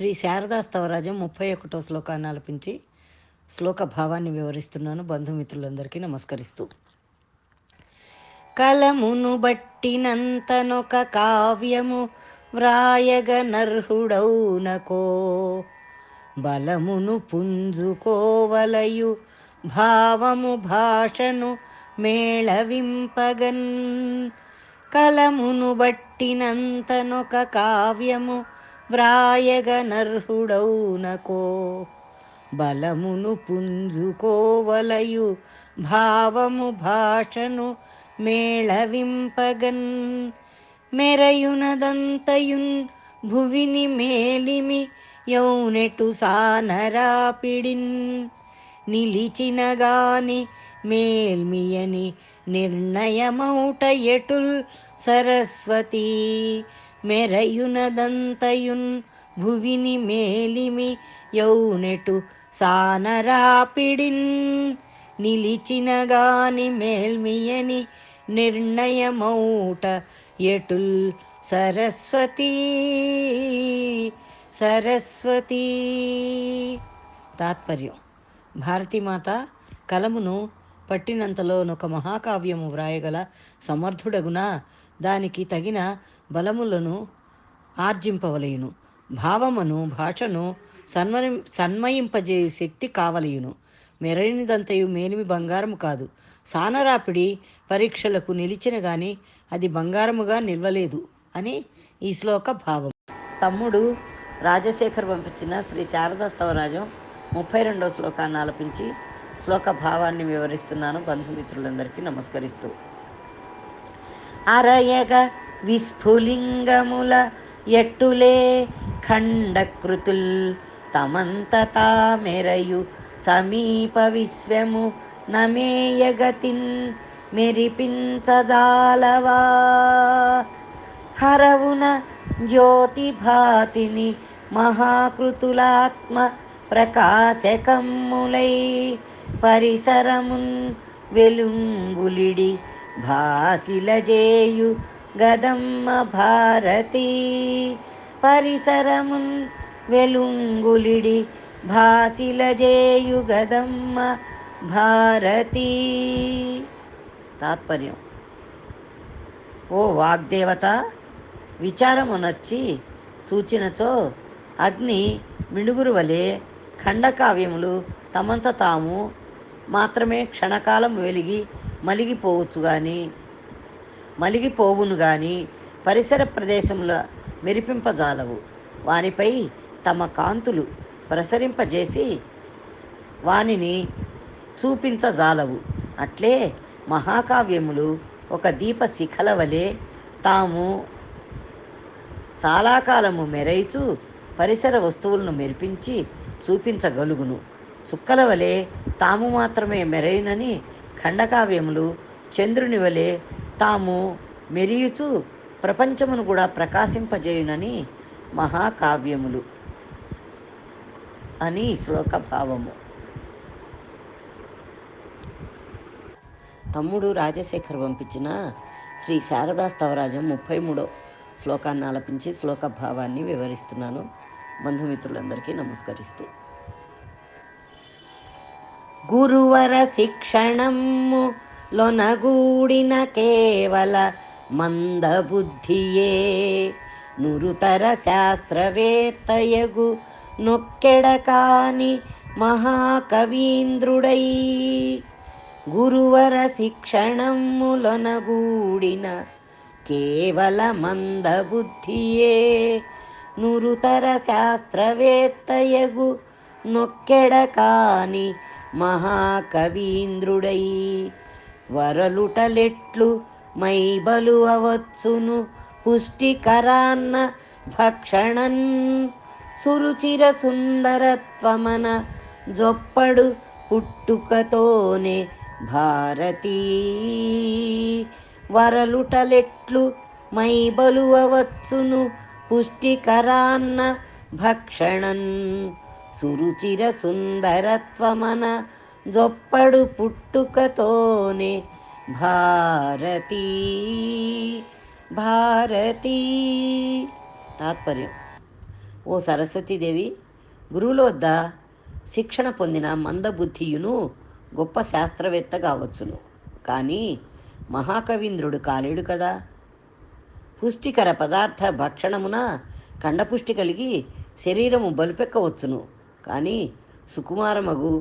శ్రీ శారదా స్థవరాజం ముప్పై ఒకటో శ్లోకాన్ని ఆలపించి శ్లోక భావాన్ని వివరిస్తున్నాను. బంధుమిత్రులందరికీ నమస్కరిస్తూ. కలమును బట్టినంతనొక కావ్యము వ్రాయగ నర్హుడౌనకో. బలమును పుంజుకోవలయు భావము భాషను మేళవింపగన్. కలమును బట్టినంతనొక కావ్యము వ్రాయగనర్హుడౌనకో. బలమును పుంజుకోవలయు భావము భాషను మేళవింపగన్. మెరయునదంతయున్ భువిని మేలిమి యౌనెటు సానరాపిడిన్. నిలిచినగాని మేల్మియని నిర్ణయమౌట ఎటుల్ సరస్వతీ. మెరయునదంతయున్ భువిని మేలిమి యౌనెటు సానరాపిడిన్. నిలిచినగాని మేల్మియని నిర్ణయమౌట ఎటుల్ సరస్వతి. సరస్వతి. తాత్పర్యం. భారతీమాత కలమును పట్టినంతలోనొక మహాకావ్యము వ్రాయగల సమర్థుడగున దానికి తగిన బలములను ఆర్జింపవలయును. భావమును భాషను సన్మయం సన్మయింపజేయు శక్తి కావలయును. మెరడినదంతయు మేలిమి బంగారము కాదు. సానరాపిడి పరీక్షలకు నిలిచిన గాని అది బంగారముగా నిల్వలేదు అని ఈ శ్లోక భావం తమ్ముడు రాజశేఖర్ పంపించిన శ్రీ శారదా స్తవరాజం ముప్పై రెండో శ్లోకాన్ని ఆలపించి శ్లోక భావాన్ని వివరిస్తున్నాను. బంధుమిత్రులందరికీ నమస్కరిస్తూ అరయగ విస్ఫులింగముల ఎట్టులే ఖండకృతుల్ తమంత తామెరయు సమీప విశ్వము నమేయగతిన్ మెరిపించదాలవా హరవున జ్యోతిభాతిని మహాకృతులాత్మ ప్రకాశకమ్ములై పరిసరమున్ వెలుంగులిడి భాసిలజేయు గదమ్మ భారతి. పరిసరమున్ వెలుంగులిడి భాసిలజేయు గదమ్మ భారతి. తాత్పర్యం. ఓ వాగ్దేవత విచారమునర్చి చూచినచో అగ్ని మిడుగురు వలె ఖండకావ్యములు తమంత తాము మాత్రమే క్షణకాలం వెలిగి మలిగిపోవచ్చు కానీ మలిగిపోవును కానీ పరిసర ప్రదేశముల మెరిపింపజాలవు. వానిపై తమ కాంతులు ప్రసరింపజేసి వానిని చూపించజాలవు. అట్లే మహాకావ్యములు ఒక దీప శిఖల వలె తాము చాలా కాలము మెరైచు పరిసర వస్తువులను మెరిపించి చూపించగలుగును. చుక్కల వలె తాము మాత్రమే మెరైనని ఖండకావ్యములు చంద్రుని వలె తాము మెరియుచూ ప్రపంచమును కూడా ప్రకాశింపజేయునని మహాకావ్యములు అని శ్లోక భావము. తమ్ముడు రాజశేఖర్ పంపించిన శ్రీ శారదా స్థవరాజం ముప్పై మూడో శ్లోకాన్ని ఆలపించి శ్లోక భావాన్ని వివరిస్తున్నాను. బంధుమిత్రులందరికీ నమస్కరిస్తూ. గురువర శిక్షణము లొనగూడిన కేవల మందబుద్ధియే. నురుతర శాస్త్రవేత్తయగు నొక్కెడకాని మహాకవీంద్రుడై. గురువర శిక్షణములొనగూడిన కేవల మందబుద్ధియే. నురుతర శాస్త్రవేత్తయగు నొక్కెడకాని కాని మహాకవీంద్రుడై. వరలుటలెట్లు మైబలు అవచ్చును పుష్టికరాన్న భక్షణన్ సురుచిర సుందరత్వమన జొప్పడు పుట్టుకతోనే భారతీ. వరలుటలెట్లు మైబలు అవచ్చును పుష్టికరాన్న భక్షణన్ సురుచిర సుందరత్వమన జొప్పడు పుట్టుకతోనే భారతీ భారతీ. తాత్పర్యం. ఓ సరస్వతీదేవి గురువుల వద్ద శిక్షణ పొందిన మందబుద్ధియును గొప్ప శాస్త్రవేత్త కావచ్చును. కానీ మహాకవీంద్రుడు కాలేడు కదా. పుష్టికర పదార్థ భక్షణమున కండపుష్టి కలిగి శరీరము బలుపెక్కవచ్చును. కానీ సుకుమారమగు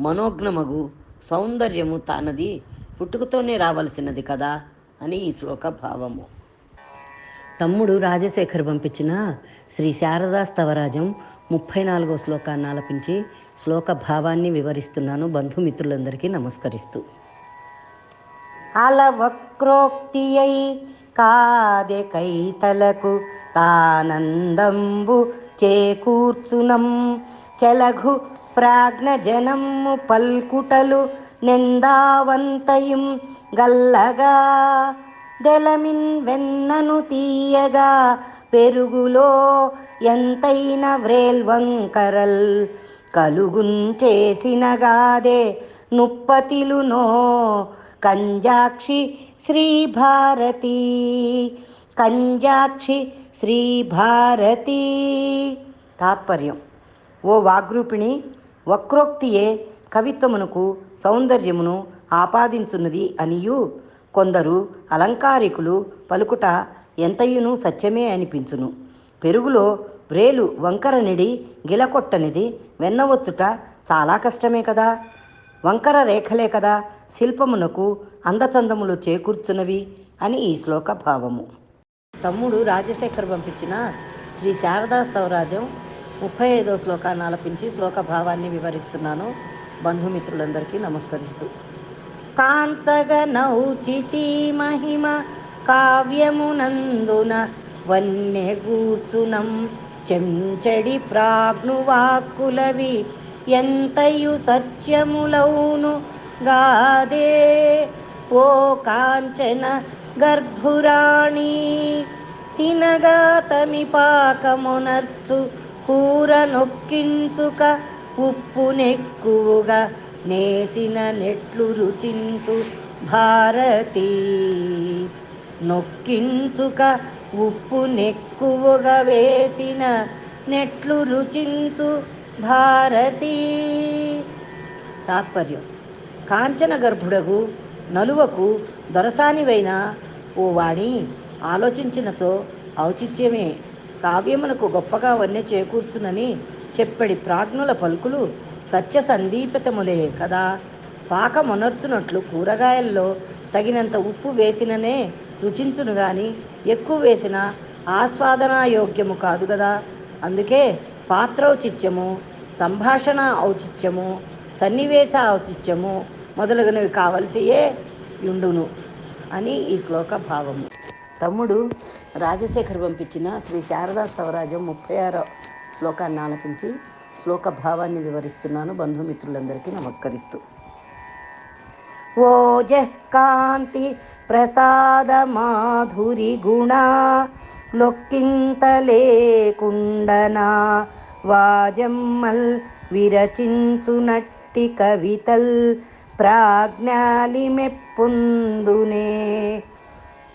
మనోజ్ఞమగు సౌందర్యము తానది పుట్టుకతోనే రావలసినది కదా అని ఈ శ్లోక భావము. తమ్ముడు రాజశేఖర్ పంపించిన శ్రీ శారదా స్తవరాజం ముప్పై నాలుగో శ్లోకాన్ని ఆలపించి శ్లోక భావాన్ని వివరిస్తున్నాను. బంధుమిత్రులందరికీ నమస్కరిస్తూ. అలవక్రోక్తియై కాదె కైతలకు తానందంబు చేకూర్చునం. చెలఘు ప్రాజ్ఞజనము పల్కుటలు నిందావంతయం గల్లగా. దెలమిన్ వెన్నను తీయగా పెరుగులో ఎంతైన వ్రేల్వంకరల్ కలుగుంచేసినగాదే నుప్పతిలునో కంజాక్షి శ్రీభారతి. కంజాక్షి శ్రీభారతి. తాత్పర్యం. ఓ వాగ్రూపిణి వక్రోక్తియే కవిత్వమునకు సౌందర్యమును ఆపాదించున్నది అనియు. కొందరు అలంకారికులు పలుకుట ఎంతయును సత్యమే అనిపించును. పెరుగులో వ్రేలు వంకరనిడి గిలకొట్టనిది వెన్నవచ్చుట చాలా కష్టమే కదా. వంకర రేఖలే కదా శిల్పమునకు అందచందములు చేకూర్చున్నవి అని ఈ శ్లోక భావము. తమ్ముడు రాజశేఖర్ పంపించిన శ్రీ శారదా స్థవరాజం ముప్పై ఐదో శ్లోకాన్ని ఆలపించి శ్లోక భావాన్ని వివరిస్తున్నాను. బంధుమిత్రులందరికీ నమస్కరిస్తూ. కాంచగ నౌచితి మహిమ కావ్యమునందున వన్నెగూర్చునం చెంచడి ప్రాగ్నువాక్కులవి ఎంతయు సత్యములౌను గాదే. ఓ కాంచన గర్భురాణి తినగా తమి పాకమునర్చు కూర నొక్కించుక ఉప్పు నెక్కువగా నేసిన నెట్లు రుచించు భారతి. నొక్కించుక ఉప్పు నెక్కువగా వేసిన నెట్లు రుచించు భారతి. తాత్పర్యం. కాంచన గర్భుడగు నలువకు దొరసానివైన ఓ వాణి ఆలోచించినచో ఔచిత్యమే. కావ్యమునకు గొప్పగా వన్నె చేకూర్చునని చెప్పడి ప్రాజ్ఞుల పలుకులు సత్య సందీపితములే కదా. పాకమునర్చునట్లు కూరగాయల్లో తగినంత ఉప్పు వేసిననే రుచించును గాని ఎక్కువ వేసిన ఆస్వాదనాయోగ్యము కాదు కదా. అందుకే పాత్ర ఔచిత్యము సంభాషణ ఔచిత్యము సన్నివేశ ఔచిత్యము మొదలగునవి కావలసియే యుండును అని ఈ శ్లోక భావము. తమ్ముడు రాజశేఖర్ పంపించిన శ్రీ శారదా స్తవరాజం ముప్పై ఆరో శ్లోకాన్ని ఆలపించి శ్లోక భావాన్ని వివరిస్తున్నాను. బంధుమిత్రులందరికీ నమస్కరిస్తూ. ఓ కాంతి ప్రసాద మాధురి గుణ లొక్కింతలేకుండనా వాజమ్మల్ విరచించునట్టి కవితల్ ప్రాజ్ఞాలి మెప్పుందునే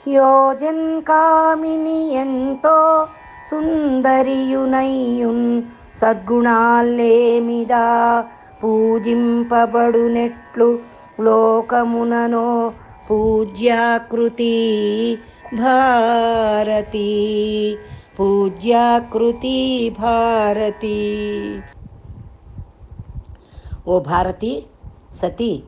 యోజన్ కామిని ఎంతో సుందరియునయ్యున్ సద్గుణాల్లేమిదా? పూజింపబడునెట్లు లోకముననో పూజ్యాకృతి భారతి పూజ్యాకృతి భారతి. ఓ భారతి సతి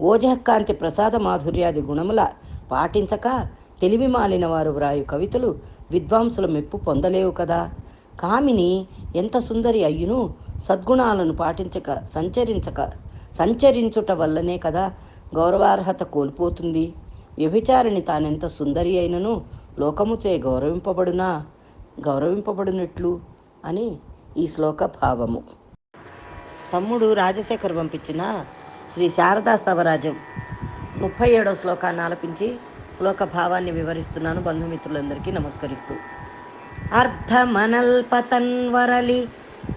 ఓజహకాంతి ప్రసాద మాధుర్యాది గుణముల పాటించక తెలివి మాలిన వారు వ్రాయు కవితలు విద్వాంసుల మెప్పు పొందలేవు కదా. కామిని ఎంత సుందరి అయ్యును సద్గుణాలను పాటించక సంచరించక సంచరించుట వల్లనే కదా గౌరవార్హత కోల్పోతుంది. వ్యభిచారిణి తానెంత సుందరి అయినను లోకముచే గౌరవింపబడునా? గౌరవింపబడినట్లు అని ఈ శ్లోక భావము. తమ్ముడు రాజశేఖర్ పంపించిన శ్రీ శారదా స్తవరాజం ముప్పై ఏడవ శ్లోకాన్ని ఆలపించి శ్లోక భావాన్ని వివరిస్తున్నాను. బంధుమిత్రులందరికీ నమస్కరిస్తూ. అర్ధమనల్పతన్వరలి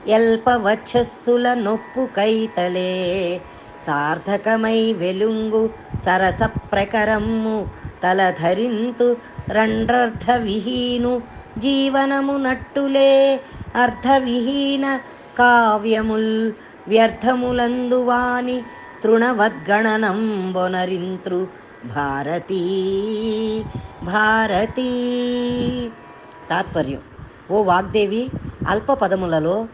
ఎల్పవచ్చస్సుల నొప్పు కైతలే సార్థకమై వెలుంగు సరస ప్రకరమ్ము తలధరింతు రండ్రర్ధ విహీను జీవనము నట్టులే అర్థవిహీన కావ్యముల్ వ్యర్థములందువాని తృణవద్గణనం బొనరింత్రు భారతీ భారతీ. తాత్పర్యం. ఓ వాగ్దేవి అల్ప పదములలో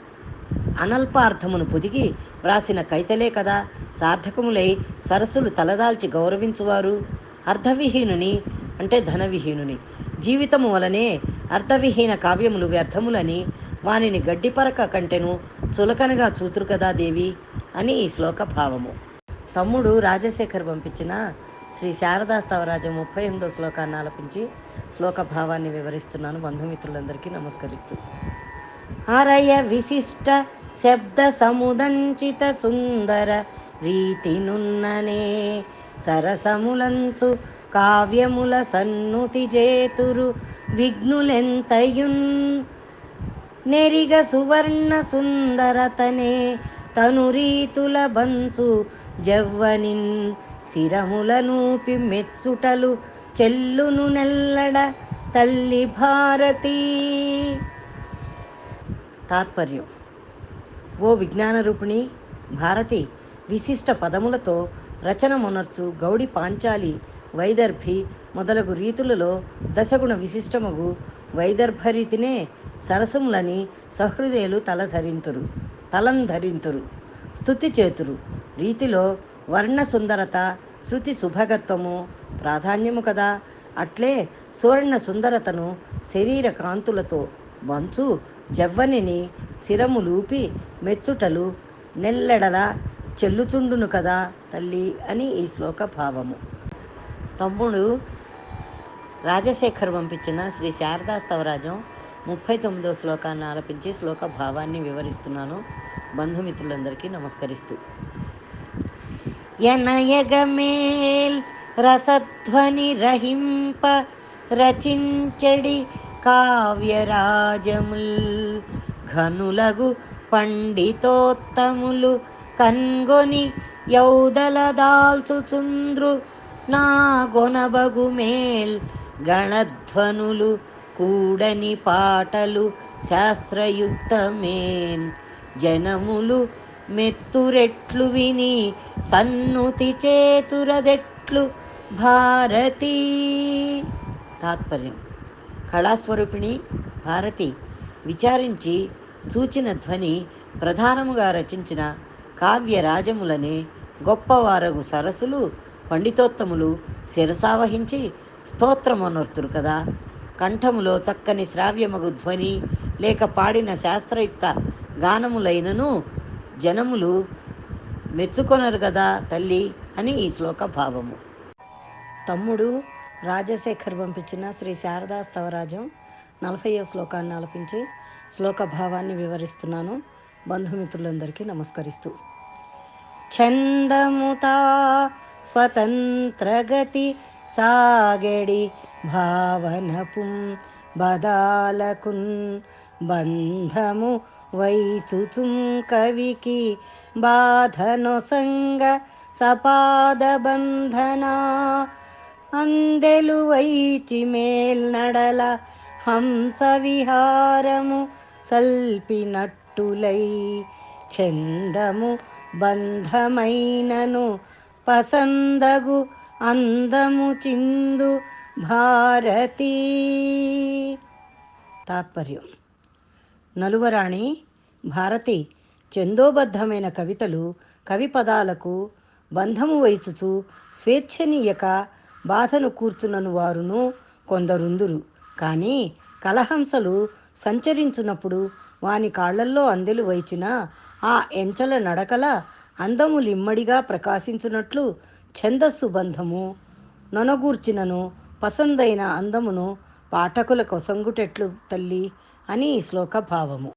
అనల్ప అర్థమును పొదిగి వ్రాసిన కైతలే కదా. సార్థకములై సరస్సులు తలదాల్చి గౌరవించువారు. అర్ధవిహీనుని అంటే ధనవిహీనుని. జీవితము వలనే అర్ధవిహీన కావ్యములు వ్యర్థములని వానిని గడ్డిపరక కంటెను చులకనగా చూతురు కదా దేవి అని ఈ శ్లోక భావము తమ్ముడు రాజశేఖర్ పంపించిన శ్రీ శారదా స్తవరాజం ముప్పై ఎనిమిదో శ్లోకాన్ని ఆలపించి శ్లోక భావాన్ని వివరిస్తున్నాను. బంధుమిత్రులందరికీ నమస్కరిస్తూ. హరయ విశిష్ట శబ్ద సముదంచిత సుందర రీతినున్ననే సరసములంచు కావ్యముల సన్నుతి జేతురు విఘ్నులెంతయున్ నెరిగ సువర్ణ సుందరతనే తను రీతుల బంచు జవ్వనిన్ శిరములనూపి మెచ్చుటలు చెల్లును నెల్లడ తల్లి భారతీ. తాత్పర్యం. ఓ విజ్ఞాన రూపిణి భారతి విశిష్ట పదములతో రచన మొనర్చు గౌడి పాంచాలి వైదర్భి మొదలగు రీతులలో దశగుణ విశిష్టమగు వైదర్భరీతినే సరసములని సహృదయులు తలధరింతురు తలంధరింతురు స్థుతి చేతురు రీతిలో వర్ణ సుందరత శృతి శుభగత్వము ప్రాధాన్యము కదా. అట్లే సువర్ణ సుందరతను శరీర కాంతులతో వంచు జవ్వనిని శిరములూపి మెచ్చుటలు నెల్లెడల చెల్లుచుండును కదా తల్లి అని ఈ శ్లోక భావము. తమ్ముడు రాజశేఖర్ పంపించిన శ్రీ శారదా స్తవరాజం ముప్పై తొమ్మిదో శ్లోకాన్ని ఆలపించి శ్లోక భావాన్ని వివరిస్తున్నాను. బంధుమిత్రులందరికీ నమస్కరిస్తూ. ఎనయగమేల్ రసధ్వని రహింప రచించడి కావ్యరాజముల్ ఘనులగు పండితోత్తములు కన్గొని యౌదల దాల్చుచుంద్రు నా గొనబగు మేల్ గణధ్వనులు కూడని పాటలు శాస్త్రయుక్తమేన్ జనములు మెత్తురెట్లు విని సన్నుతి చేతురదెట్లు భారతీ. తాత్పర్యం. కళాస్వరూపిణి భారతి విచారించి చూచిన ధ్వని ప్రధానముగా రచించిన కావ్య రాజములనే గొప్పవారగు సరసులు పండితోత్తములు శిరసావహించి స్తోత్రమనర్తురు కదా. కంఠములో చక్కని శ్రావ్యమగు ధ్వని లేక పాడిన శాస్త్రయుక్త గానములైనను జనములు మెచ్చుకొనరు కదా తల్లి అని ఈ శ్లోక భావము. తమ్ముడు రాజశేఖర్ పంపించిన శ్రీ శారదా స్థవరాజం నలభైవ శ్లోకాన్ని ఆలపించి శ్లోక భావాన్ని వివరిస్తున్నాను. బంధుమిత్రులందరికీ నమస్కరిస్తూ. ఛందముతా స్వతంత్రగతి సాగడి భావనపుం బదాలకున్ బంధము వైచుచుం కవికి బాధనొసంగ సపాద బంధనా అందెలు వైచి మేల్నడల హంస విహారము సల్పినట్టులై చందము బంధమైనను పసందగు అందము చిందు భారతీ. తాత్పర్యం. నలువరాణి భారతి చందోబద్ధమైన కవితలు కవి పదాలకు బంధము వైచుచు స్వేచ్ఛనీయక బాధను కూర్చునను వారును కొందరుందురు. కానీ కలహంసలు సంచరించున్నప్పుడు వాని కాళ్ళల్లో అందెలు వైచిన ఆ ఎంచల నడకల అందములిమ్మడిగా ప్రకాశించున్నట్లు ఛందస్సు బంధము నొనగూర్చినను పసందైన అందమును పాఠకుల కొసంగుటెట్లు తల్లి అని ఈ శ్లోక భావము.